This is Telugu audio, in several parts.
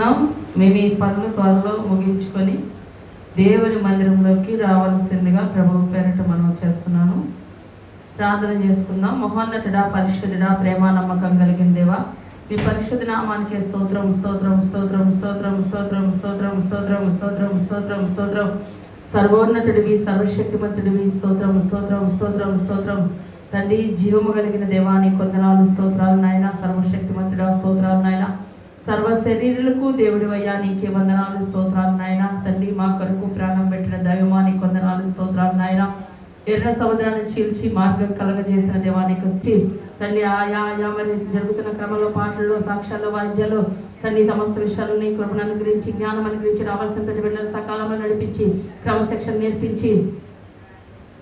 చేసుకుందాం మేము ఈ పనులు త్వరలో ముగించుకొని దేవుని మందిరంలోకి రావాల్సిందిగా ప్రభువు పేరట మనం చేస్తున్నాను ప్రార్థన చేసుకుందాం మహోన్నతుడా పరిశుద్ధుడా ప్రేమ నమ్మకం కలిగిన దేవా ఈ పరిశుద్ధ నామానికి స్తోత్రం స్తోత్రం స్తోత్రం స్తోత్రం స్తోత్రం స్తోత్రం స్తోత్రం స్తోత్రం స్తోత్రం స్తోత్రం సర్వోన్నతుడివి సర్వశక్తిమంతుడివి స్తోత్రం స్తోత్రం స్తోత్రం స్తోత్రం తండ్రి జీవము కలిగిన దేవాని కొందనాలు స్తోత్రాలు నాయన సర్వశక్తిమంతుడా స్తోత్రాలు నాయన సర్వ శరీరులకు దేవుడి అయ్యా నీకే వందనాలు స్తోత్రాలు నాయన. తండ్రి మా కొరకు ప్రాణం పెట్టిన దైవమాని వందనాలు స్తోత్రాలు నాయన. ఎర్ర సముద్రాన్ని చీల్చి మార్గం కలగజేసిన దేవానికి వచ్చి తల్లి ఆయా ఆయా మరి జరుగుతున్న క్రమంలో పాటల్లో సాక్ష్యాల్లో వాద్యాల్లో తల్లి సమస్త విషయాలు నీ కృపను అనుగ్రహించి జ్ఞానం అనుగ్రహించి రావాల్సిన ప్రతి బిడ్డలు సకాలంలో నడిపించి క్రమశిక్షణ నేర్పించి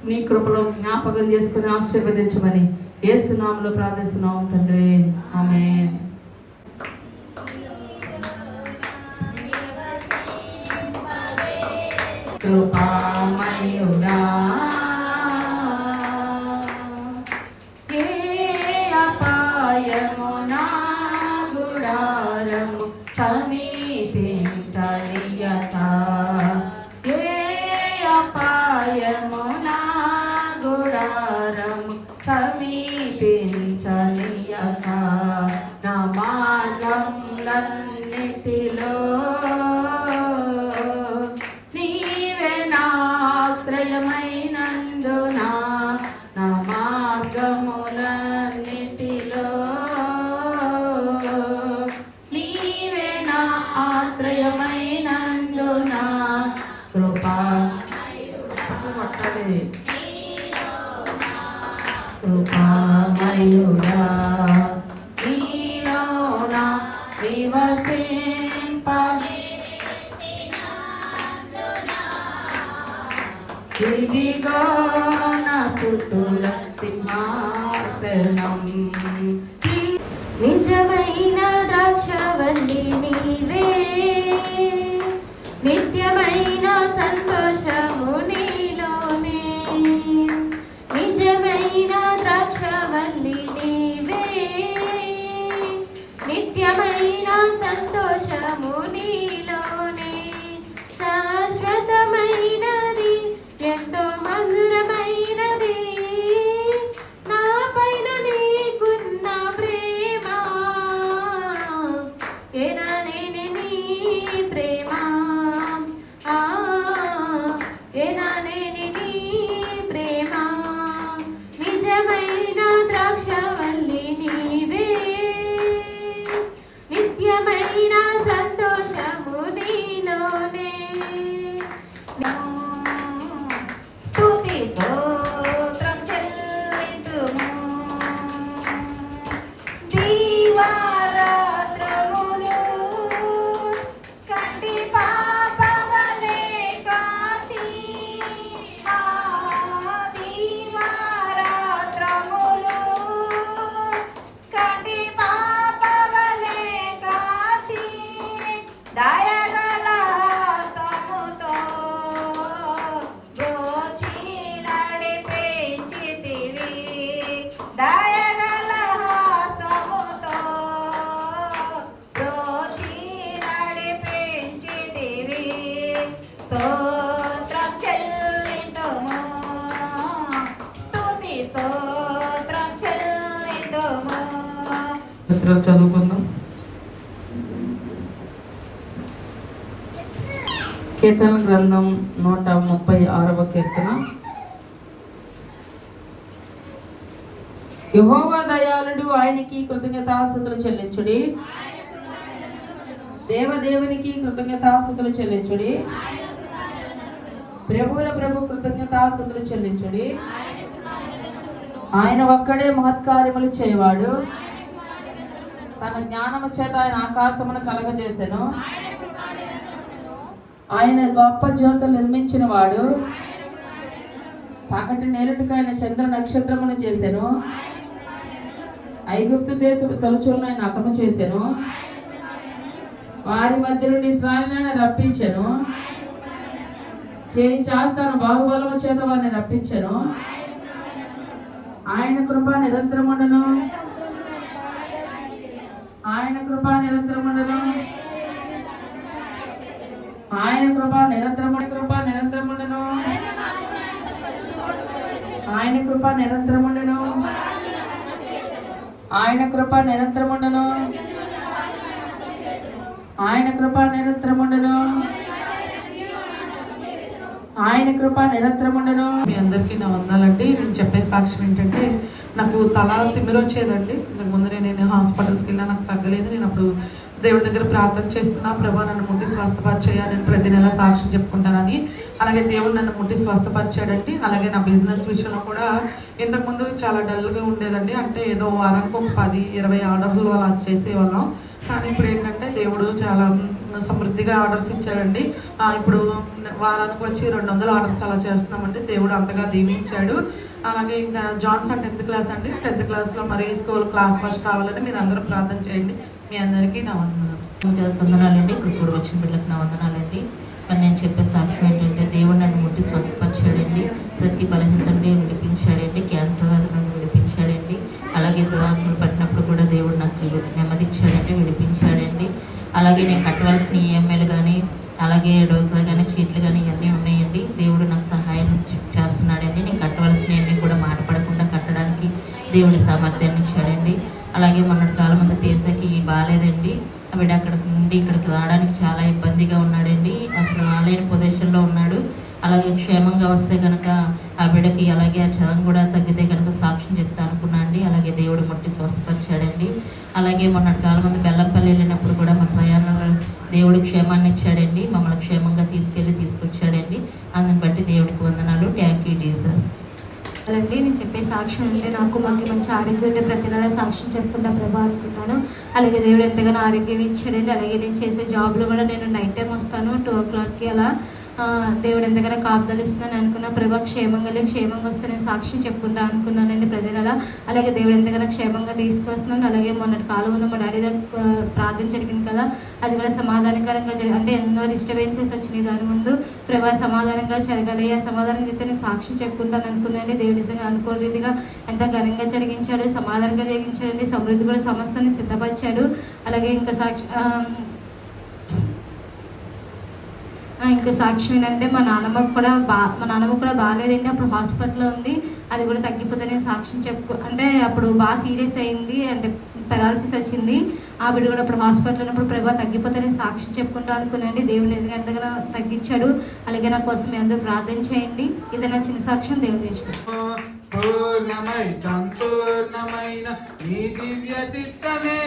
నీ కృపలో జ్ఞాపకం చేసుకుని ఆశీర్వదించమని ఏసునామలో ప్రార్థిస్తున్నాం తండ్రి. ఆమె కృపామయుడా కీర్తన గ్రంథం నూట ముప్పై ఆరవ కీర్తన. యహోవా దయాళుడు ఆయనకి కృతజ్ఞతాస్థుతులు చెల్లించుడి. దేవదేవునికి కృతజ్ఞతాస్థుతులు చెల్లించుడి. ప్రభువుల ప్రభు కృతజ్ఞతాస్థుతులు చెల్లించుడి. ఆయన ఒక్కడే మహత్కార్యములు చేయవాడు. తన జ్ఞానము చేత ఆయన ఆకాశమును కలగజేసెను. ఆయన గొప్ప జ్యోతులు నిర్మించిన వాడు. పగటి నేలుటికి ఆయన చంద్ర నక్షత్రమును చేశాను. ఐగుప్తు దేశపు తలుచులను ఆయన అతము చేశాను. వారి మధ్య నుండి ఇస్రాయలను రప్పించాను. చేయి చాస్తాను బాహుబలము చేత వారిని రప్పించాను. ఆయన కృప నిరంతరముండను. ఆయన కృప నిరంతరముండను. ఆయన కృప నిరంతరమైన కృప నిరంతరముండను. ఆయన కృప నిరంతరముండను. ఆయన కృప నిరంతరముండను. ఆయన కృప నిరంతరముండను. ఆయన కృప నిరంతరముండను. మీ అందరికీ నా వందాలండి. నేను చెప్పే సాక్ష్యం ఏంటంటే నాకు తల తిమ్మిరొచ్చేదండి. ఇంతకు ముందు నేను హాస్పిటల్స్కి వెళ్ళినా నాకు తగ్గలేదు. నేను అప్పుడు దేవుడి దగ్గర ప్రార్థన చేసుకున్నా ప్రభా నన్ను ముట్టి స్వస్థపరిచేయా నేను ప్రతి నెల సాక్ష్యం చెప్పుకుంటానని. అలాగే దేవుడు నన్ను ముట్టి స్వస్థపరిచాడండి. అలాగే నా బిజినెస్ విషయంలో కూడా ఇంతకుముందు చాలా డల్గా ఉండేదండి. అంటే ఏదో వారానికి ఒక పది ఇరవై ఆర్డర్లు అలా చేసేవాళ్ళం. కానీ ఇప్పుడు ఏంటంటే దేవుడు చాలా సమృద్ధిగా ఆర్డర్స్ ఇచ్చాడండి. ఇప్పుడు వారానికి వచ్చి రెండు వందల ఆర్డర్స్ అలా చేస్తున్నామండి. దేవుడు అంతగా దీవించాడు. అలాగే ఇంకా జాన్సన్ టెన్త్ క్లాస్ అండి. టెన్త్ క్లాస్లో మరి స్కూల్ క్లాస్ ఫస్ట్ రావాలని మీరు అందరూ ప్రార్థన చేయండి. మీ అందరికీ నా వందనాలు. వందనాలండి ఇప్పుడు కూడా వచ్చిన బిడ్డలకు నా వందనాలండి. మరి నేను చెప్పే సాక్ష్యం ఏంటంటే దేవుడు నన్ను ముట్టి స్వస్థపరిచాడండి. ప్రతి బలహీనత నుండి విడిపించాడండి. క్యాన్సర్ వ్యాధి నుండి విడిపించాడండి. అలాగే దురాత్మలు పట్టినప్పుడు కూడా దేవుడు నాకు నెమ్మదిచ్చాడండి విడిపించాడండి. అలాగే నేను కట్టవలసిన ఈఎంఐలు కానీ అలాగే డోకా కానీ చీట్లు కానీ ఇవన్నీ ఉన్నాయండి. దేవుడు నాకు సహాయం చేస్తున్నాడండి. నేను కట్టవలసినవన్నీ కూడా మాట్లాడకుండా కట్టడానికి దేవుడి సామర్థ్యాన్ని ఇచ్చాడండి. అలాగే మొన్నటి కాలం ముందు తీసకి బాగాలేదండి ఆవిడ అక్కడ నుండి ఇక్కడికి రావడానికి చాలా ఇబ్బందిగా ఉన్నాడండి అసలు రాలేని పొజిషన్లో ఉన్నాడు అలాగే క్షేమంగా వస్తే కనుక ఆ బిడ్డకి అలాగే ఆ చదం కూడా తగ్గితే కనుక సాక్ష్యం చెప్తా అనుకున్నా అండి. అలాగే దేవుడు ముట్టి స్వస్థపరిచాడండి. అలాగే మొన్నటి కాలం మంది బెల్లంపల్లి వెళ్ళినప్పుడు కూడా మా ప్రయాణంలో దేవుడు క్షేమాన్ని ఇచ్చాడండి. మమ్మల్ని క్షేమంగా తీసుకెళ్ళి తీసుకొచ్చాడండి. అందుని బట్టి దేవుడికి వందనాలు. థ్యాంక్ యూ జీసస్ అండి నేను చెప్పే సాక్ష్యం అంటే నాకు మాకు మంచి ఆరోగ్యం ఉండే ప్రతి నెల సాక్ష్యం చెప్పుకుంటా ప్రభా అనుకున్నాను. అలాగే దేవుడు ఎంతగానో ఆరోగ్యం ఇచ్చాడండి. అలాగే నేను చేసే జాబ్లో కూడా నేను నైట్ టైం వస్తాను. టూ ఓ క్లాక్కి అలా దేవుడు ఎంతగానో కాపుదలు ఇస్తున్నాను అనుకున్నా. ప్రభా క్షేమంగా లేదు క్షేమంగా వస్తే నేను సాక్ష్యం చెప్పుకుంటా అనుకున్నానండి ప్రతి నెల అలాగే దేవుడు ఎంతగానో క్షేమంగా తీసుకొస్తున్నాను అలాగే మొన్నటి కాలం ఉన్న మా డాడీ దగ్గర ప్రార్థన జరిగింది కదా. అది కూడా సమాధానకరంగా జరిగి అంటే ఎన్నో డిస్టర్బెన్సెస్ వచ్చినాయి దాని ముందు. ప్రభా సమాధానంగా జరగాలి. ఆ సమాధానం చెప్తే నేను సాక్ష్యం చెప్పుకుంటాను అనుకున్నాను దేవుడి నిజంగా అనుకోని రీతిగా ఎంత ఘనంగా జరిగించాడు సమాధానంగా జరిగించాడండి. సమృద్ధి కూడా సమస్తని సిద్ధపరిచాడు. అలాగే ఇంకా సాక్షి ఇంకా సాక్ష్యం ఏంటంటే మా నాన్నమ్మకు కూడా బా మా నాన్నమ్మ కూడా బాగాలేదండి. అప్పుడు హాస్పిటల్లో ఉంది. అది కూడా తగ్గిపోతేనే సాక్ష్యం చెప్పు అంటే అప్పుడు బాగా సీరియస్ అయింది. అంటే పెరాలసిస్ వచ్చింది. ఆ బిడ్డ కూడా అప్పుడు హాస్పిటల్ ఉన్నప్పుడు ప్రభా తగ్గిపోతేనే సాక్ష్యం చెప్పుకుంటా అనుకున్నాండి దేవుడు నిజంగా ఎంతగానో తగ్గించాడు. అలాగే నా కోసం మీ ప్రార్థన చేయండి. ఇది నా చిన్న సాక్ష్యం దేవుడు తెచ్చుకుంటాను పూర్ణమై సంపూర్ణమైన నీ దివ్య చిత్తమే.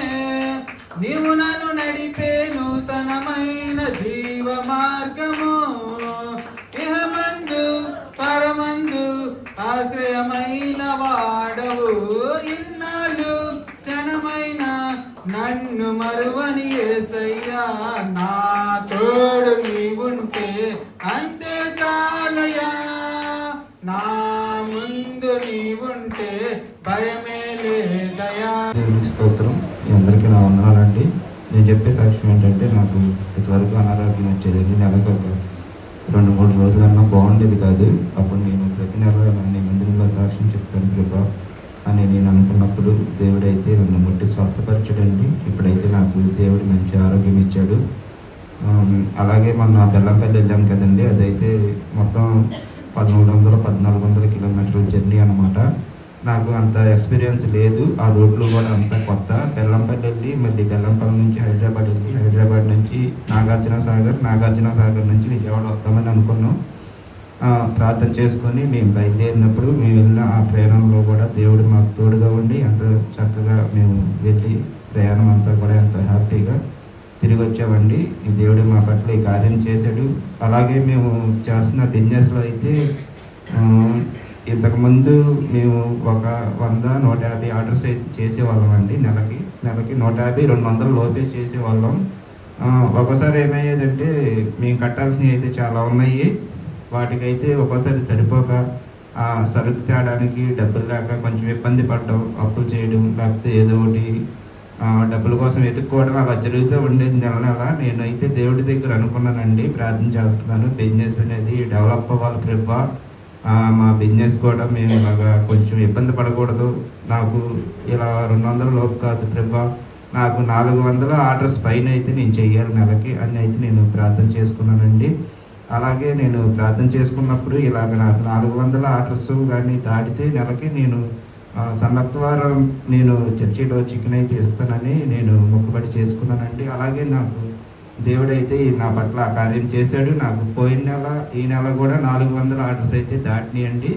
నీవు నన్ను నడిపే నూతనమైన జీవ మార్గము ఇహమందు పరమందు ఆశ్రయమైన వాడవు. ఇన్నాళ్ళు క్షణమైన నన్ను మరువని ఏసయ్యా నా తోడు నీవుంటే అంతే చాలయా నా నీవుంటే భయమే లేదయా. స్తోత్రం. మీ అందరికీ నా వందనాలండి నేను చెప్పే సాక్ష్యం ఏంటంటే నాకు ఇంతవరకు అనారోగ్యం వచ్చేదండి నెలకు ఒక రెండు మూడు రోజులన్నా బాగుండేది కాదు. అప్పుడు నేను ప్రతి నెల నీ మందిరంలో సాక్ష్యం చెప్తాను కృప అని నేను అనుకున్నప్పుడు దేవుడైతే నన్ను ముట్టి స్వస్థపరచడండి. ఇప్పుడైతే నాకు దేవుడు మంచి ఆరోగ్యం ఇచ్చాడు. అలాగే మొన్న బెల్లంపల్లి వెళ్ళాం కదండి. అదైతే మొత్తం పదమూడు వందల పద్నాలుగు వందల కిలోమీటర్ల జర్నీ అనమాట నాకు అంత ఎక్స్పీరియన్స్ లేదు. ఆ రోడ్లు కూడా అంత కొత్త. బెల్లంపల్లి వెళ్ళి మళ్ళీ బెల్లంపల్లి నుంచి హైదరాబాద్ వెళ్ళి హైదరాబాద్ నుంచి నాగార్జున సాగర్ నాగార్జున సాగర్ నుంచి విజయవాడ వస్తామని అనుకున్నాం. ప్రార్థన చేసుకొని మేము బయలుదేరినప్పుడు మేము వెళ్ళిన ఆ ప్రయాణంలో కూడా దేవుడు మాకు తోడుగా ఉండి ఎంత చక్కగా మేము వెళ్ళి ప్రయాణం అంతా కూడా ఎంత హ్యాపీగా తిరిగి వచ్చామండి ఈ దేవుడు మా పట్ల ఈ కార్యం చేశాడు. అలాగే మేము చేస్తున్న బిజినెస్లో అయితే ఇంతకుముందు మేము ఒక వంద నూట యాభై ఆర్డర్స్ అయితే చేసేవాళ్ళం అండి నెలకి. నెలకి నూట యాభై రెండు వందల లోపే చేసేవాళ్ళం. ఒకసారి ఒక్కోసారి ఏమయ్యేదంటే మేము కట్టాల్సినవి అయితే చాలా ఉన్నాయి. వాటికైతే ఒక్కోసారి సరిపోక సరుకు తేడానికి డబ్బులు లేక కొంచెం ఇబ్బంది పడడం అప్పులు చేయడం లేకపోతే ఏదో ఒకటి డబ్బుల కోసం వెతుక్కోవడం అలా జరుగుతూ ఉండేది. నెల నెల నేనైతే దేవుడి దగ్గర అనుకున్నానండి. ప్రార్థన చేస్తున్నాను. బిజినెస్ అనేది డెవలప్ అవ్వాలి ప్రభా. మా బిజినెస్ కూడా మేము ఇలాగా కొంచెం ఇబ్బంది పడకూడదు. నాకు ఇలా రెండు వందల లోపు కాదు ప్రభా. నాకు నాలుగు వందల ఆర్డర్స్ పైన అయితే నేను చెయ్యాలి నెలకి. అని అయితే నేను ప్రార్థన చేసుకున్నానండి. అలాగే నేను ప్రార్థన చేసుకున్నప్పుడు ఇలాగ నాకు నాలుగు వందల ఆర్డర్స్ కానీ దాటితే నెలకి నేను సన్నత్వారం నేను చర్చిలో చికెన్ అయితే ఇస్తానని నేను మొక్కుబడి చేసుకున్నానండి. అలాగే నాకు దేవుడైతే నా పట్ల ఆ కార్యం చేశాడు. నాకు పోయిన నెల ఈ నెల కూడా నాలుగు వందల ఆర్డర్స్ అయితే దాటినాయండి.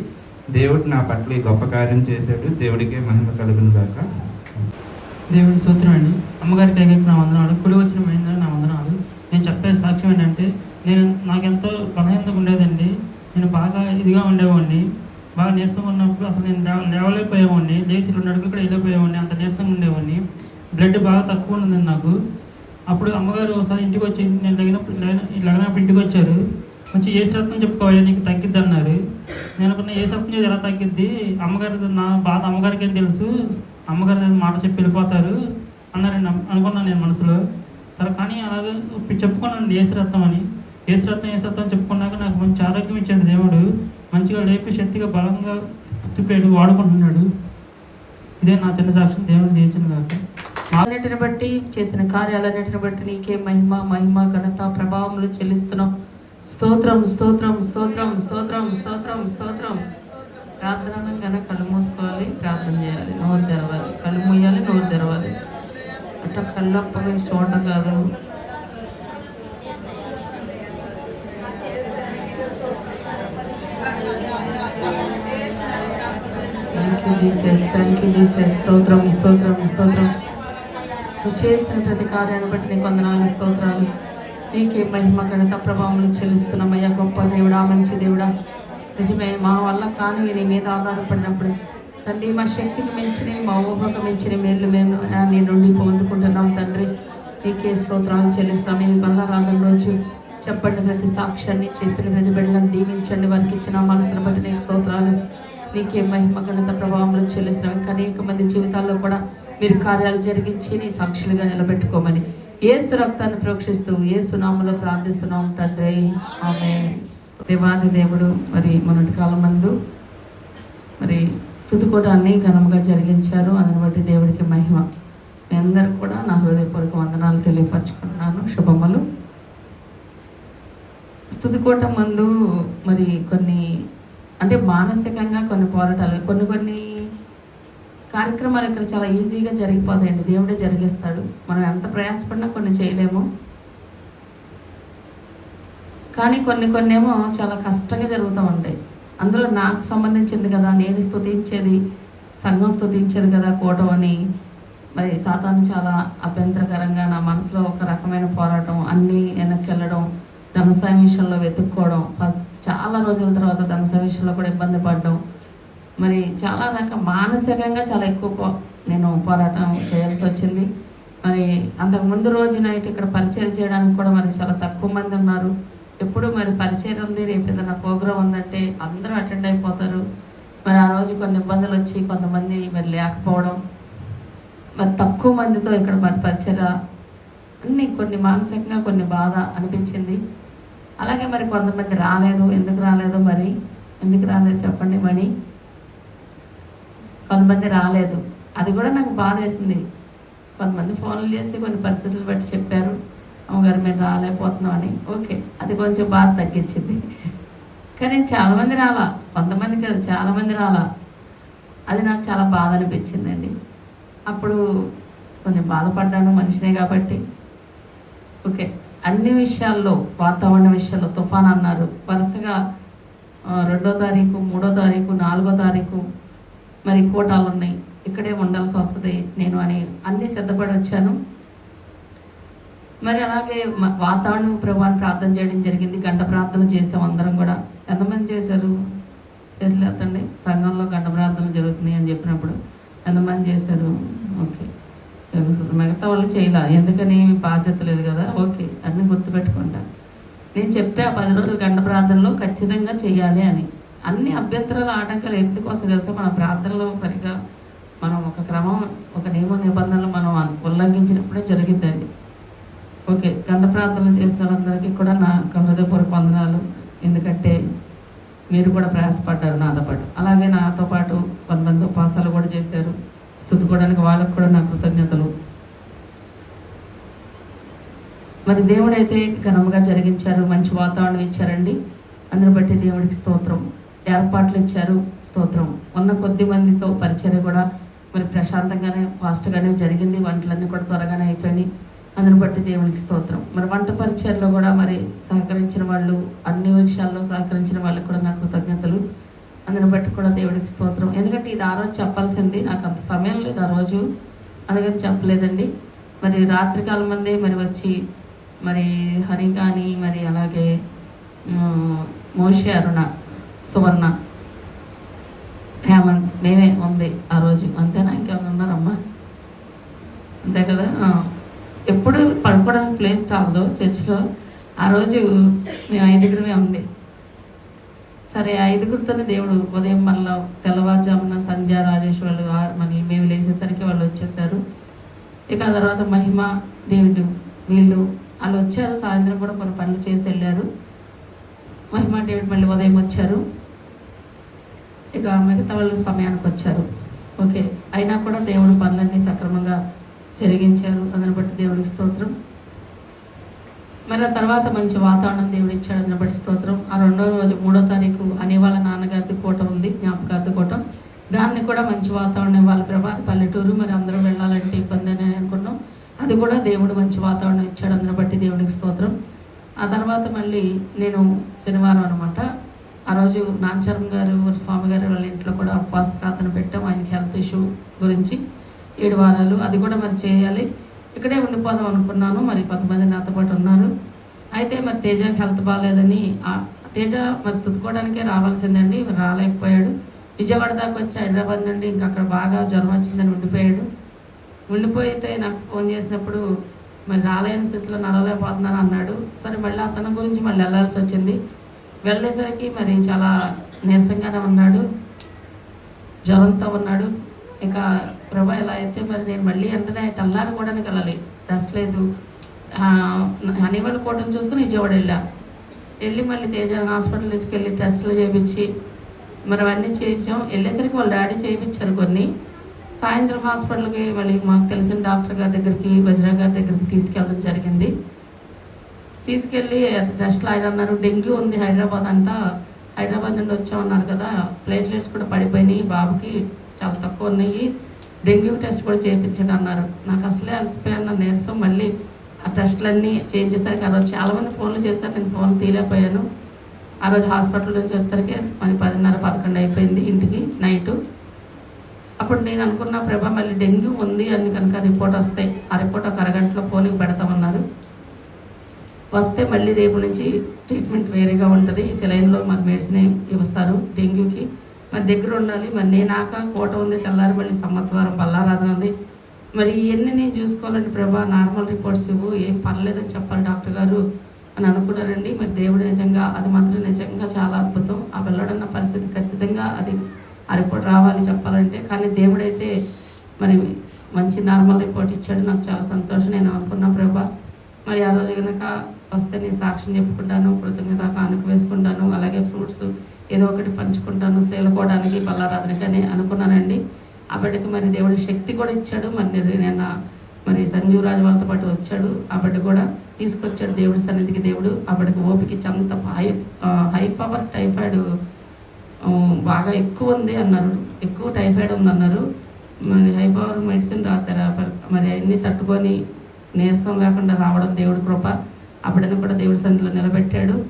దేవుడు నా పట్ల ఈ గొప్ప కార్యం చేశాడు. దేవుడికే మహిమ కలుగును గాక. దేవుడి సూత్రం అండి అమ్మగారికి ఏకైక నా వందనాలు కుడి వచ్చిన మహిళ నా వందనాలు. నేను చెప్పే సాక్ష్యం ఏంటంటే నేను నాకెంతో బలహీనత ఉండేదండి. నేను బాగా ఇదిగా ఉండేవాడిని. బాగా నీరసంగా ఉన్నప్పుడు అసలు నేను లేవ లేవలేకపోయేవాడిని. లేచి రెండు అడుగులు కూడా వెళ్ళిపోయేవాడిని. అంత నీరసంగా ఉండేవాడిని. బ్లడ్ బాగా తక్కువ ఉన్నది నాకు. అప్పుడు అమ్మగారు ఒకసారి ఇంటికి వచ్చి నేను లగినప్పుడు లగినప్పుడు ఇంటికి వచ్చారు. కొంచెం ఏ రత్నం చెప్పుకోవాలి నీకు తగ్గిద్ది అన్నారు. నేను అనుకున్న ఏ రత్నం చేసి ఎలా తగ్గిద్ది? అమ్మగారు నా బాధ అమ్మగారికి ఏం తెలుసు? అమ్మగారు నేను మాట చెప్పి వెళ్ళిపోతారు అన్నారండి. అనుకున్నాను నేను మనసులో. తర్వాత కానీ అలాగే ఇప్పుడు చెప్పుకున్నాను ఏసురత్నం అని. ఏసురత్నం ఏసురత్నం చెప్పుకున్నాక నాకు మంచి ఆరోగ్యం ఇచ్చాడు దేవుడు. మంచిగా లేపి శక్తిగా బలంగా తిప్పాడు వాడుకుంటున్నాడు. ఇదే నా చిన్న సాక్ష్యం. దేవుడు చేయించిన కాక అన్నిటిని బట్టి చేసిన కార్యాలన్నిటిని బట్టి నీకే మహిమ మహిమ ఘనత ప్రభావములు చెల్లిస్తున్నాం. స్తోత్రం స్తోత్రం స్తోత్రం స్తోత్రం స్తోత్రం స్తోత్రం. ప్రార్థన కనుక కళ్ళు మూసుకోవాలి ప్రార్థన చేయాలి నోరు తెరవాలి. కళ్ళు మూయాలి నోరు తెరవాలి. అట్లా కళ్ళప్పగా చూడటం కాదు. Thank you Jesus thank you Jesus స్తోత్రం స్తోత్రం స్తోత్రం. నువ్వు చేసిన ప్రతి కార్యాన్ని బట్టి నీకు వందనాలు స్తోత్రాలు. నీకే మహిమ ఘనత ప్రభావములు చెల్లిస్తున్నామయ్యా గొప్ప దేవుడా మంచి దేవుడా. నిజమే మా వల్ల కానివి నీ మీద ఆధారపడినప్పుడు. తండ్రి మా శక్తికి మించినవి మా ఊహకు మించిన మేలు మేము నేను నీ నుండి పొందుకుంటున్నాం తండ్రి. నీకే స్తోత్రాలు చెల్లిస్తాం ఈ బల్లారాధన రోజు చెప్పండి ప్రతి సాక్ష్యాన్ని చెప్పిన ప్రతి బిడ్డలను దీవించండి. వారికి ఇచ్చిన మనసును బట్టి నీ స్తోత్రాలు. నీకే మహిమ ఘనత ప్రభావంలో చెల్లిస్తున్నాం. ఇంకా అనేక మంది జీవితాల్లో కూడా మీరు కార్యాలు జరిగించి నీ సాక్షులుగా నిలబెట్టుకోమని ఏసు రక్తాన్ని ప్రోక్షిస్తూ ఏసు నామలో ప్రార్థిస్తున్నాం తండ్రి. ఆమె దేవాది దేవుడు మరి మొన్నటి కాలం మందు మరి స్థుతి కూడా ఘనంగా జరిగించారు. అందుని బట్టి దేవుడికి మహిమ. మీ అందరు కూడా నా హృదయపూర్వక వందనాలు తెలియపరచుకుంటున్నాను. శుభములు. స్థుతి ముందు మరి కొన్ని అంటే మానసికంగా కొన్ని పోరాటాలు కొన్ని కొన్ని కార్యక్రమాలు ఇక్కడ చాలా ఈజీగా జరిగిపోతాయండి. దేవుడే జరిగిస్తాడు. మనం ఎంత ప్రయాసపడినా కొన్ని చేయలేము. కానీ కొన్ని కొన్ని ఏమో చాలా కష్టంగా జరుగుతూ ఉంటాయి. అందులో నాకు సంబంధించింది కదా నేను స్తుతించేది సంఘం స్థుతించేది కదా కూటం అని. మరి సాతాను చాలా అభ్యంతరకరంగా నా మనసులో ఒక రకమైన పోరాటం అన్నీ వెనక్కి వెళ్ళడం ధనసాయం విషయంలో వెతుక్కోవడం ఫస్ట్ చాలా రోజుల తర్వాత దాని విషయంలో కూడా ఇబ్బంది పడడం. మరి చాలా రకం మానసికంగా చాలా ఎక్కువ పో- నేను పోరాటం చేయాల్సి వచ్చింది. మరి అంతకు ముందు రోజు నైట్ ఇక్కడ పరిచయం చేయడానికి కూడా మరి చాలా తక్కువ మంది ఉన్నారు. ఎప్పుడు మరి పరిచయం ఉంది? రేపు ఏదైనా ప్రోగ్రామ్ ఉందంటే అందరూ అటెండ్ అయిపోతారు. మరి ఆ రోజు కొన్ని ఇబ్బందులు వచ్చి కొంతమంది మరి లేకపోవడం. మరి తక్కువ మందితో ఇక్కడ మరి పరిచయ. అన్ని కొన్ని మానసికంగా కొన్ని బాధ అనిపించింది. అలాగే మరి కొంతమంది రాలేదు ఎందుకు రాలేదు మరి? ఎందుకు రాలేదు చెప్పండి మణి. కొంతమంది రాలేదు. అది కూడా నాకు బాధ వేసింది. కొంతమంది ఫోన్లు చేసి కొన్ని పరిస్థితులు బట్టి చెప్పారు. అమ్మగారు మీరు రాలేకపోతున్నాం అని. ఓకే అది కొంచెం బాధ తగ్గించింది. కానీ చాలామంది రాలా. కొంతమంది కాదు చాలామంది రాలా. అది నాకు చాలా బాధ అనిపించిందండి. అప్పుడు కొంచెం బాధపడ్డాను మనిషినే కాబట్టి. ఓకే. అన్ని విషయాల్లో వాతావరణ విషయాల్లో తుఫాన్ అన్నారు. వరుసగా రెండో తారీఖు మూడో తారీఖు నాలుగో తారీఖు మరి కోటాలు ఉన్నాయి. ఇక్కడే ఉండాల్సి వస్తుంది నేను అని అన్నీ సిద్ధపడి వచ్చాను. మరి అలాగే వాతావరణ వాతావరణం ప్రభావాన్ని ప్రార్థన చేయడం జరిగింది. గంట ప్రార్థన చేసాం అందరం కూడా. ఎంతమంది చేశారు? చేతులు సంఘంలో గంట ప్రార్థనలు జరుగుతున్నాయి అని చెప్పినప్పుడు ఎంతమంది చేశారు? ఓకే. మిగతా వాళ్ళు చేయలే. ఎందుకని బాధ్యత లేదు కదా? ఓకే. అన్నీ గుర్తుపెట్టుకుంటా నేను చెప్పే ఆ పది రోజులు గంట ప్రార్థనలో ఖచ్చితంగా చేయాలి అని. అన్ని అభ్యంతరాలు ఆటంకాలు ఎందుకోసం తెలుసా? మన ప్రార్థనలో సరిగా మనం ఒక క్రమం ఒక నియమ నిబంధనలు మనం ఉల్లంఘించినప్పుడే జరిగిద్దండి. ఓకే గంట ప్రార్థనలు చేసిన వాళ్ళందరికీ కూడా నా హృదయపూర్వక వందనాలు. ఎందుకంటే మీరు కూడా ప్రయాసపడ్డారు నాతో పాటు. అలాగే నాతో పాటు కొంతమంది ఉపాసాలు కూడా చేశారు. స్థుతుకోవడానికి వాళ్ళకు కూడా నా కృతజ్ఞతలు. మరి దేవుడైతే ఘనముగా జరిగించారు మంచి వాతావరణం ఇచ్చారండి. అందుని బట్టి దేవుడికి స్తోత్రం. ఏర్పాట్లు ఇచ్చారు స్తోత్రం. ఉన్న కొద్ది మందితో పరిచర్య కూడా మరి ప్రశాంతంగానే ఫాస్ట్గానే జరిగింది. వంటలన్నీ కూడా త్వరగానే అయిపోయినాయి. అందుని బట్టి దేవునికి స్తోత్రం. మరి వంట పరిచయలో కూడా మరి సహకరించిన వాళ్ళు అన్ని విషయాల్లో సహకరించిన వాళ్ళకి కూడా నా కృతజ్ఞతలు. అందుని బట్టి కూడా దేవుడికి స్తోత్రం. ఎందుకంటే ఇది ఆ రోజు చెప్పాల్సింది నాకు అంత సమయం లేదు ఆ రోజు. అందుకని చెప్పలేదండి. మరి రాత్రికాలం మందే మరి వచ్చి మరి హరి కానీ మరి అలాగే మోషి మోషే అరుణ సువర్ణ హేమంత్ మేమే ఉంది ఆ రోజు. అంతేనా? ఇంకేమైనా ఉన్నారమ్మా? అంతే కదా? ఎప్పుడు పడుకోవడానికి ప్లేస్ చాలదు చర్చిలో. ఆ రోజు మేము ఐదుగురమే ఉంది సరే ఐదుగురితోనే దేవుడు ఉదయం మళ్ళీ తెల్లవారుజామున సంధ్య రాజేష్ వాళ్ళు మళ్ళీ మేము లేచేసరికి వాళ్ళు వచ్చేసారు. ఇక ఆ తర్వాత మహిమ దేవుడు వీళ్ళు వాళ్ళు వచ్చారు సాయంత్రం కూడా కొన్ని పనులు చేసి వెళ్ళారు. మహిమ డేవిడ్ మళ్ళీ ఉదయం వచ్చారు. ఇక మిగతా వాళ్ళు సమయానికి వచ్చారు. ఓకే అయినా కూడా దేవుడు పనులన్నీ సక్రమంగా జరిగించారు. అందుని బట్టి దేవుడికి స్తోత్రం. మరి ఆ తర్వాత మంచి వాతావరణం దేవుడు ఇచ్చాడు. అందుని బట్టి స్తోత్రం. ఆ రెండో రోజు మూడో తారీఖు అని వాళ్ళ నాన్నగారిది కోట ఉంది జ్ఞాపకార్థ కోట. దాన్ని కూడా మంచి వాతావరణం వాళ్ళ ప్రభాత పల్లెటూరు మరి అందరూ వెళ్ళాలంటే ఇబ్బంది అని అనుకున్నాం. అది కూడా దేవుడు మంచి వాతావరణం ఇచ్చాడు. అందుని బట్టి దేవుడికి స్తోత్రం. ఆ తర్వాత మళ్ళీ నేను శనివారం అనమాట ఆ రోజు నాంచరం గారు స్వామి గారు వాళ్ళ ఇంట్లో కూడా ఉపవాస ప్రార్థన పెట్టాం. ఆయనకి హెల్త్ ఇష్యూ గురించి ఏడు వారాలు. అది కూడా మరి చేయాలి. ఇక్కడే ఉండిపోదాం అనుకున్నాను. మరి కొంతమంది నాతో పాటు ఉన్నారు. అయితే మరి తేజకి హెల్త్ బాగాలేదని తేజ మరి స్థుతుకోవడానికే రావాల్సిందండి. మరి రాలేకపోయాడు. విజయవాడ దాకా వచ్చి హైదరాబాద్ నుండి ఇంకా అక్కడ బాగా జ్వరం వచ్చిందని ఉండిపోయాడు. ఉండిపోయితే నాకు ఫోన్ చేసినప్పుడు మరి రాలేని స్థితిలో నడవలేకపోతున్నాను అన్నాడు. సరే మళ్ళీ అతని గురించి మళ్ళీ వెళ్ళాల్సి వచ్చింది. వెళ్ళేసరికి మరి చాలా నీరసంగానే ఉన్నాడు. జ్వరంతో ఉన్నాడు. ఇంకా ప్రభా ఇలా అయితే మరి నేను మళ్ళీ వెంటనే తెల్లారి కూడా వెళ్ళాలి. రెస్ట్ లేదు. హనీవల్ కోటను చూసుకుని విజయవాడ వెళ్ళా. వెళ్ళి మళ్ళీ తేజ హాస్పిటల్ తీసుకెళ్ళి టెస్టులు చేయించి మరి అవన్నీ చేయించాం. వెళ్ళేసరికి వాళ్ళ డాడీ చేయించారు కొన్ని. సాయంత్రం హాస్పిటల్కి మళ్ళీ మాకు తెలిసిన డాక్టర్ గారి దగ్గరికి వజ్రా గారి దగ్గరికి తీసుకెళ్ళడం జరిగింది. తీసుకెళ్ళి టెస్ట్లు ఆయన అన్నారు డెంగ్యూ ఉంది హైదరాబాద్ అంతా. హైదరాబాద్ నుండి వచ్చామన్నారు కదా ప్లేట్లెట్స్ కూడా పడిపోయినాయి బాబుకి చాలా తక్కువ ఉన్నాయి. డెంగ్యూ టెస్ట్ కూడా చేయించండి అన్నారు. నాకు అసలే అలసిపోయాను నీరసం మళ్ళీ ఆ టెస్టులన్నీ చేయించేసరికి ఆ రోజు చాలామంది ఫోన్లు చేశారు నేను ఫోన్ తీయలేకపోయాను. ఆ రోజు హాస్పిటల్ నుంచి వచ్చేసరికి మరి పదిన్నర పదకొండు అయిపోయింది ఇంటికి నైటు. అప్పుడు నేను అనుకున్న ప్రభా మళ్ళీ డెంగ్యూ ఉంది అని కనుక రిపోర్ట్ వస్తాయి ఆ రిపోర్ట్ ఒక అరగంటలో ఫోన్కి పెడతామన్నారు. వస్తే మళ్ళీ రేపు నుంచి ట్రీట్మెంట్ వేరేగా ఉంటుంది. సెలైన్లో మరి మెడిసిన్ ఇస్తారు డెంగ్యూకి. మరి దగ్గర ఉండాలి. మరి నేనాక కోట ఉంది తెల్లారి మళ్ళీ సంవత్సరం బల్లారాధన ఉంది. మరి ఇవన్నీ నేను చూసుకోవాలండి ప్రభా నార్మల్ రిపోర్ట్స్ ఇవ్వు. ఏం పర్లేదని చెప్పాలి డాక్టర్ గారు అని అనుకున్నారండి. మరి దేవుడు నిజంగా అది మాత్రం నిజంగా చాలా అద్భుతం. ఆ వెళ్ళడన్న పరిస్థితి ఖచ్చితంగా అది రిపోర్ట్ రావాలి చెప్పాలంటే. కానీ దేవుడైతే మరి మంచి నార్మల్ రిపోర్ట్ ఇచ్చాడు. నాకు చాలా సంతోషం. నేను అనుకున్నా ప్రభా. మరి ఆ రోజు కనుక వస్తే నేను సాక్ష్యం చెప్పుకుంటాను కృతజ్ఞత కానుక వేసుకుంటాను అలాగే ఫ్రూట్స్ ఏదో ఒకటి పంచుకుంటాను సేలుకోవడానికి బల్లారాధనకి అని అనుకున్నానండి. అప్పటికి మరి దేవుడి శక్తి కూడా ఇచ్చాడు. మరి నేను మరి సంజీవ్ రాజు వాళ్ళతో పాటు వచ్చాడు. అప్పటి కూడా తీసుకొచ్చాడు దేవుడి సన్నిధికి దేవుడు. అప్పటికి ఓపిక అంత హై హై పవర్ టైఫాయిడ్ బాగా ఎక్కువ ఉంది అన్నారు. ఎక్కువ టైఫాయిడ్ ఉంది అన్నారు మరి హై పవర్ మెడిసిన్ రాశారు. మరి అన్నీ తట్టుకొని నీరసం లేకుండా రావడం దేవుడి కృప. అప్పుడైనా కూడా దేవుడి సంధిలో నిలబెట్టాడు.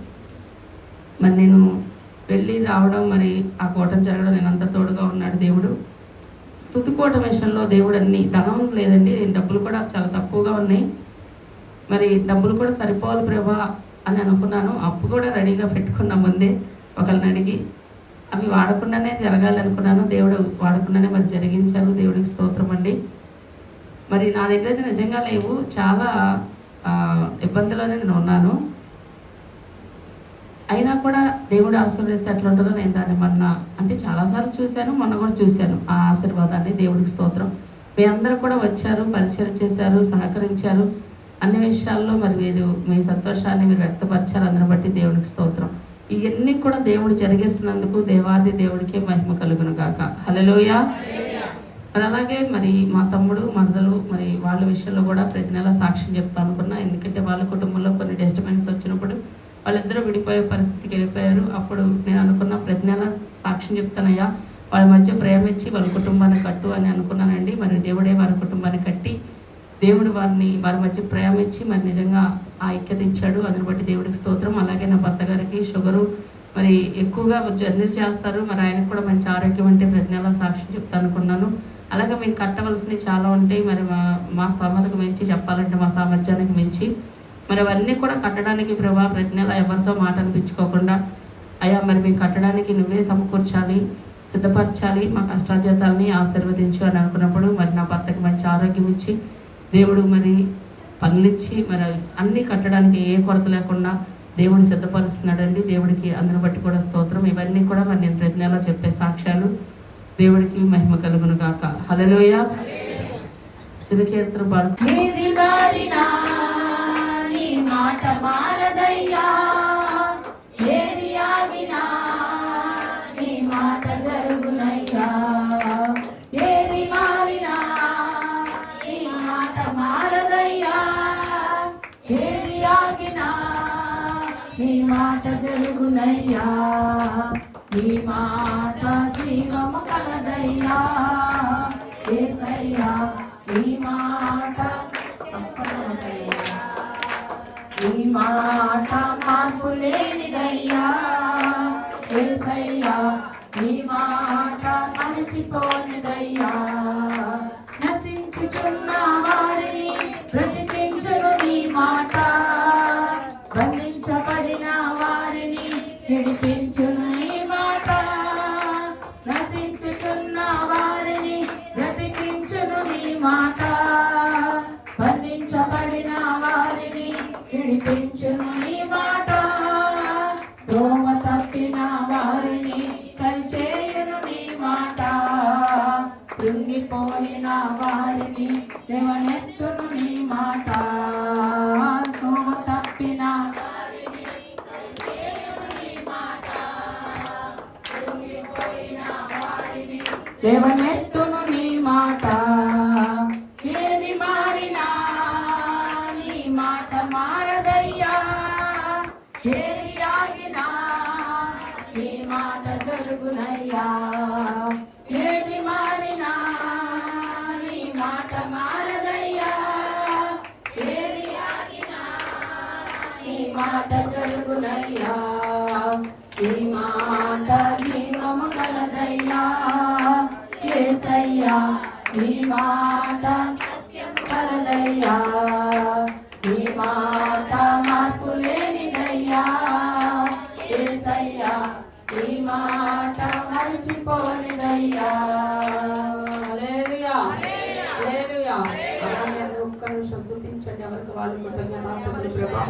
మరి నేను వెళ్ళి రావడం మరి ఆ కూటం జరగడం నేను అంత తోడుగా ఉన్నాడు దేవుడు. స్థుతి విషయంలో దేవుడు అన్ని ధనం లేదండి. డబ్బులు కూడా చాలా తక్కువగా ఉన్నాయి. మరి డబ్బులు కూడా సరిపోవాలి ప్రభా అని అనుకున్నాను. అప్పు కూడా రెడీగా పెట్టుకున్నా ముందే ఒకరిని అడిగి అవి వాడకుండానే జరగాలి అనుకున్నాను దేవుడు వాడకుండానే మరి జరిగించారు. దేవుడికి స్తోత్రం అండి. మరి నా దగ్గర అయితే నిజంగా లేవు. చాలా ఇబ్బందిలోనే నేను ఉన్నాను. అయినా కూడా దేవుడు ఆశీర్వదిస్తే ఎట్లా ఉంటుందో నేను దాన్ని మొన్న అంటే చాలాసార్లు చూశాను మొన్న కూడా చూశాను. ఆ ఆశీర్వాదాన్ని దేవుడికి స్తోత్రం. మీ అందరూ కూడా వచ్చారు పరిచయం చేశారు సహకరించారు. అన్ని విషయాల్లో మరి మీరు మీ సంతోషాన్ని మీరు వ్యక్తపరిచారు. అందరిని బట్టి దేవుడికి స్తోత్రం. ఇవన్నీ కూడా దేవుడు జరిగిస్తున్నందుకు దేవాది దేవుడికి మహిమ కలుగును గాక. హలలోయ మరి అలాగే మరి మా తమ్ముడు మరదలు మరి వాళ్ళ విషయంలో కూడా ప్రతి నెల సాక్ష్యం చెప్తా అనుకున్నా. ఎందుకంటే వాళ్ళ కుటుంబంలో కొన్ని డిస్టర్బెన్స్ వచ్చినప్పుడు వాళ్ళిద్దరూ విడిపోయే పరిస్థితికి వెళ్ళిపోయారు. అప్పుడు నేను అనుకున్న ప్రతి నెల సాక్ష్యం చెప్తానయ్యా. వాళ్ళ మధ్య ప్రేమ ఇచ్చి వాళ్ళ కుటుంబాన్ని కట్టు అని అనుకున్నానండి. మరి దేవుడే వారి కుటుంబాన్ని కట్టి దేవుడు వారిని వారి మధ్య ప్రేమ ఇచ్చి మరి నిజంగా ఆ ఐక్యత ఇచ్చాడు. అందుని బట్టి దేవుడికి స్తోత్రం. అలాగే నా మరి ఎక్కువగా జర్నీలు చేస్తారు. మరి ఆయనకు కూడా మంచి ఆరోగ్యం అంటే ప్రతి నెల సాక్షి చెప్తా అనుకున్నాను అలాగే మేము కట్టవలసినవి చాలా ఉంటాయి. మరి మా మా స్తోమతకు మించి చెప్పాలంటే మా సామర్థ్యానికి మించి. మరి అవన్నీ కూడా కట్టడానికి ప్రభా ప్రతి నెల ఎవరితో మాట అనిపించుకోకుండా అయ్యా మరి మేము కట్టడానికి నువ్వే సమకూర్చాలి సిద్ధపరచాలి మా కష్టాజీతాలని ఆశీర్వదించు అని అనుకున్నప్పుడు మరి నా భర్తకి మంచి ఆరోగ్యం ఇచ్చి దేవుడు మరి పనులిచ్చి మరి అన్నీ కట్టడానికి ఏ కొరత లేకుండా దేవుడు సిద్ధపరుస్తున్నాడండి. దేవుడికి అందరిని బట్టి కూడా స్తోత్రం. ఇవన్నీ కూడా మరి నేను ప్రతి నెల చెప్పే సాక్ష్యాలు. దేవుడికి మహిమ కలుగును కాక హలలోయ చిరుకీర్తన పాడు. మాట మారదయ్యా. జరుగునయ్యా నీ సత్యం కలదయ్యా నీ మాట మార్పు లేనిదయ్యా. ఏసయ్యా నీ మాట మరిచిపోనిదయ్యా. స్తుతించండి ఎవరికి వాళ్ళు కృతజ్ఞతాస్తుతులు ప్రభా.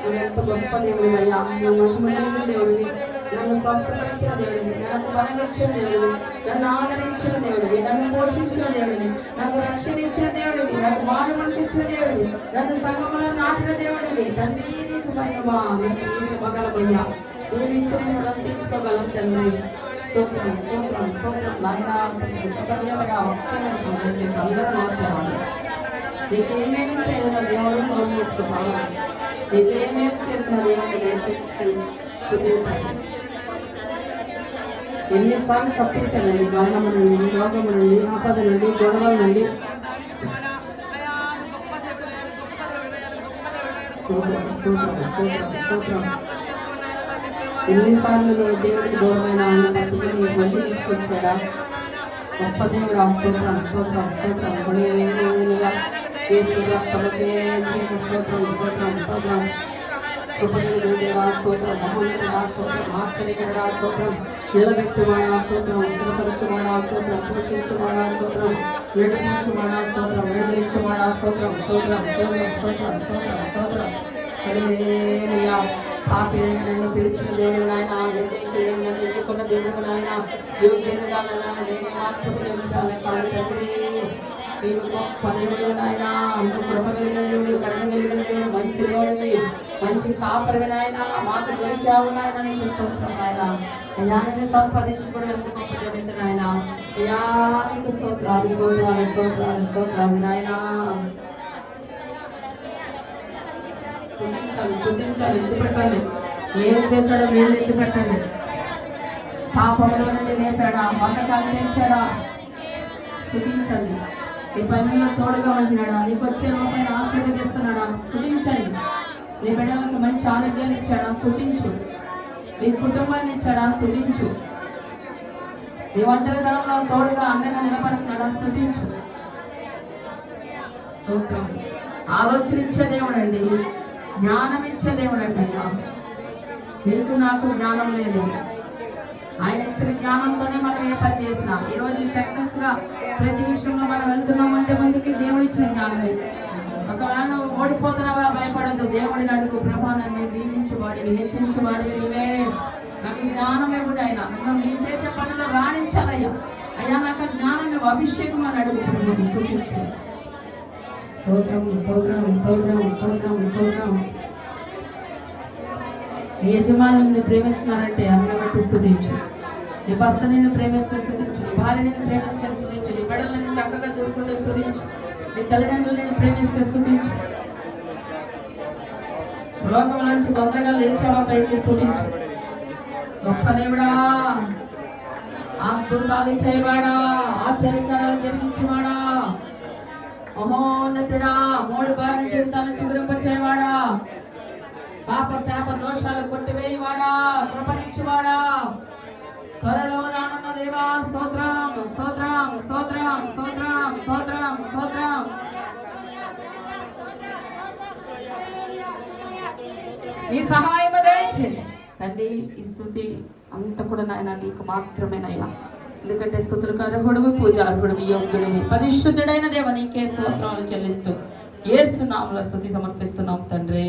నువ్వు ఎంత గొప్ప దేవుడు అయ్యా. నువ్వు మహిమగలిగిన దేవుడివి నన్ను స్వస్థపరిచిన దేవుడివి నాకు బలమిచ్చిన దేవుడివి నన్ను ఆదరించిన దేవుడివి నన్ను పోషించిన దేవుడివి నాకు రక్షణ ఇచ్చిన దేవుడివి నాకు మారు మనసు ఇచ్చిన దేవుడివి నన్ను సంగమంలో నాటిన దేవుడివి తండ్రి నీకు మహిమా నీకు నీకు ఇవ్వగలమయ్యా నువ్వు ఇచ్చిన రుణం తండ్రి. స్తోత్రం స్తోత్రం స్తోత్రం. నాయన నీకు ఏమేమి చేయగల దేవుడు నోరు మూసుకున్నావు నీకు ఏమేమి చేసిన దేవుడు దయచేసి చూపించాలి ఎన్నిసార్లు తప్పించండి. మరణము నుండి రోగము నుండి ఆపద నుండి గొడవల నుండి. ఎన్నిసార్లు దేవుడికి దూరమైన ఆయన బతుకుని మళ్ళీ తీసుకొచ్చాడా? గొప్ప దేవుడు ఆ స్తోత్రం స్తోత్రం. స్తోత్రం హల్లెలూయా. యేసు రక్తముకే స్తోత్రం స్తోత్రం స్తోత్రం. కృపగలిగిన దేవా స్తోత్రం. మహోన్నతుడా స్తోత్రం ఆశ్చర్యకరుడా స్తోత్రం నిలబెట్టువాడా స్తోత్రం స్థిరపరచువాడా స్తోత్రం పోషించువాడా స్తోత్రం నడిపించువాడా స్తోత్రం విడుదలించువాడా స్తోత్రం స్తోత్రం స్తోత్రం స్తోత్రం స్తోత్రం స్తోత్రం హల్లెలూయా పాపి నన్ను పిలిచిన దేవుడు నాయన ఏదైతే నన్ను ఎన్నుకున్న దేవుడు నాయన యోగ్యులుగా నేను మాత్రం తండ్రి నీవు గొప్ప నాయన కృప కలిగిన దేవుడు కరుణ దేవుడు మంచి దేవుడివి మంచి కాపరి నాయన మాకు దొరికావు నాయన నీకు స్తోత్రం నాయన. అయ్యాన్ని సంపాదించుకోవడం ఎంత గొప్ప దేవుడు నాయన. అయ్యా నీకు స్తోత్రాలు స్తోత్రాలు స్తోత్రాలు స్తోత్రాలు నాయన. స్థుతించాలి స్థుతించాలి ఎత్తి పెట్టాలి ఏం చేశాడో మీరు ఎత్తి పెట్టండి. పాపంలో నుండి లేపాడా? బతకాన్ని తెచ్చాడా స్థుతించండి ఈ పనుల్లో తోడుగా ఉంటున్నాడా? నీకు వచ్చే రూపాయలు ఆశీర్వదిస్తున్నాడా? స్థుతించండి. నీ బిడ్డలకు మంచి ఆరోగ్యాలు ఇచ్చాడా? స్థుతించు. నీ కుటుంబాన్ని ఇచ్చాడా? స్థుతించు. నీ ఒంటరితనంలో తోడుగా అందంగా నిలబడుతున్నాడా? స్థుతించు. స్తోత్రం. ఆలోచన ఇచ్చే దేవుడు అండి జ్ఞానం ఇచ్చే దేవుడు అండి మీకు నాకు జ్ఞానం లేదు. ఆయన ఇచ్చిన జ్ఞానంతోనే మనం ఏ పని చేసినాం. ఈ రోజు సక్సెస్గా ప్రతి విషయంలో మనం వెళ్తున్నాం అంటే ముందుకి దేవుడు ఇచ్చిన జ్ఞానమే. ఒకవేళ నువ్వు ఓడిపోతున్నావా భయపడద్దు. దేవుడిని అడుగు. ప్రభానాన్ని దీవించువాడివి హెచ్చించువాడివి నీవే. నాకు జ్ఞానం ఇవ్వడు ఆయన. నన్ను నేను చేసే పనులు రాణించాలయ్యా. అయ్యా నాకు జ్ఞానం నువ్వు అభిషేకం అని అడుగు. ప్రభుత్వం స్తోత్రం స్తోత్రం స్తోత్రం స్తోత్రం స్తోత్రం. నీ యజమాని నిన్ను ప్రేమిస్తున్నారంటే అన్న బట్టి స్థుతించు. నీ భర్త నిన్ను ప్రేమిస్తే స్థుతించు. నీ భార్య నిన్ను ప్రేమిస్తే స్థుతించు. నీ బిడ్డలను చక్కగా చూసుకుంటే స్థుతించు. నీ తల్లిదండ్రులు నేను ప్రేమిస్తే స్థుతించు. రోగం నుంచి తొందరగా లేచావా? పైకి స్థుతించు. గొప్ప దేవుడా అద్భుతాలు చేయవాడా ఆశ్చర్యకారాలు జరిగించేవాడా మహోన్నతుడా మూడు బారిన చేస్తాను చిగురింప చేయవాడా పాప శాప దోషాలు కొట్టివేయవాడా కృపణించువాడా త్వరలో రానున్న దేవా స్తోత్రం స్తోత్రం స్తోత్రం స్తోత్రం స్తోత్రం స్తోత్రం. ఈ సహాయం దయచేయండి తండ్రి ఈ స్థుతి అంత కూడా నాయన నీకు మాత్రమేనయ్యా. ఎందుకంటే స్థుతులకు అర్హుడివి పూజ అర్హుడివి యోగ్యుడివి. పరిశుద్ధుడైన దేవ నీకే స్తోత్రాలు చెల్లిస్తూ ఏసు నామల స్థుతి సమర్పిస్తున్నాం తండ్రి.